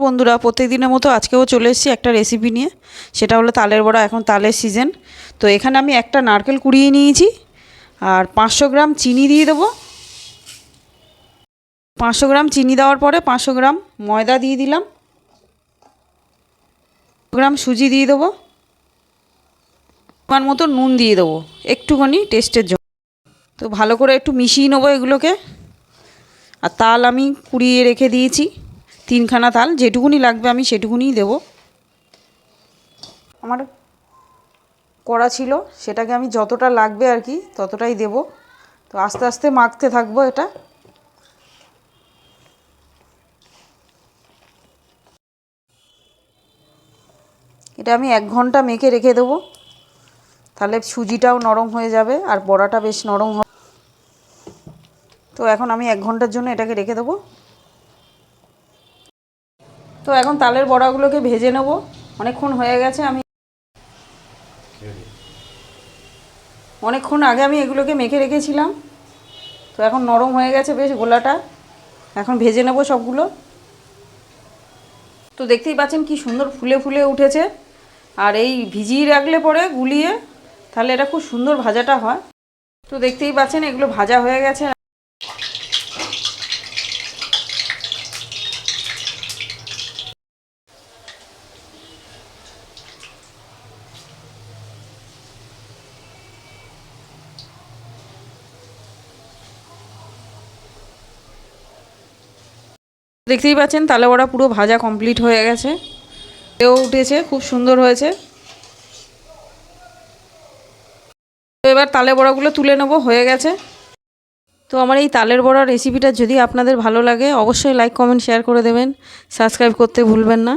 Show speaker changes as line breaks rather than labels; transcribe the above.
বন্ধুরা, প্রত্যেকদিনের মতো আজকেও চলে এসেছি একটা রেসিপি নিয়ে। সেটা হলো তালের বড়া, এখন তালের সিজন তো এখানে আমি একটা নারকেল কুড়িয়ে নিয়েছি, আর পাঁচশো গ্রাম চিনি দিয়ে দেবো। পাঁচশো গ্রাম চিনি দেওয়ার পরে পাঁচশো গ্রাম ময়দা দিয়ে দিলাম। গ্রাম সুজি দিয়ে দেবো। পরিমাণ মতো নুন দিয়ে দেবো, একটুখানি টেস্টের জন্য। তো ভালো করে একটু মিশিয়ে নেব এগুলোকে। আর তাল আমি কুড়িয়ে রেখে দিয়েছি। তিনখানা তাল, যেটুকুনি লাগবে আমি সেটুকুনিই দেবো। আমার করা ছিল, সেটাকে আমি যতটা লাগবে আর কি, ততটাই দেব। তো আস্তে আস্তে মাখতে থাকব এটা। এটা আমি এক ঘণ্টা মেখে রেখে দেবো। তাহলে সুজিটাও নরম হয়ে যাবে আর বড়াটা বেশ নরম হবে। তো এখন আমি এক ঘণ্টার জন্য এটাকে রেখে দেবো। তো এখন তালের বড়াগুলোকে ভেজে নেব। অনেকক্ষণ হয়ে গেছে, আমি অনেকক্ষণ আগে আমি এগুলোকে মেখে রেখেছিলাম। তো এখন নরম হয়ে গেছে বেশ গোলাটা। এখন ভেজে নেব সবগুলো। তো দেখতেই পাচ্ছেন কি সুন্দর ফুলে ফুলে উঠেছে। আর এই ভিজিয়ে রাখলে পরে গুলিয়ে তাহলে এটা খুব সুন্দর ভাজাটা হয়। তো দেখতেই পাচ্ছেন এগুলো ভাজা হয়ে গেছে। দেখতেই পাচ্ছেন, তালে বড়া পুরো ভাজা কমপ্লিট হয়ে গেছে। এও উঠেছে, খুব সুন্দর হয়েছে। তো এবার তালে বড়াগুলো তুলে নেব, হয়ে গেছে। তো আমার এই তালের বড়া রেসিপিটা যদি আপনাদের ভালো লাগে, অবশ্যই লাইক কমেন্ট শেয়ার করে দেবেন। সাবস্ক্রাইব করতে ভুলবেন না।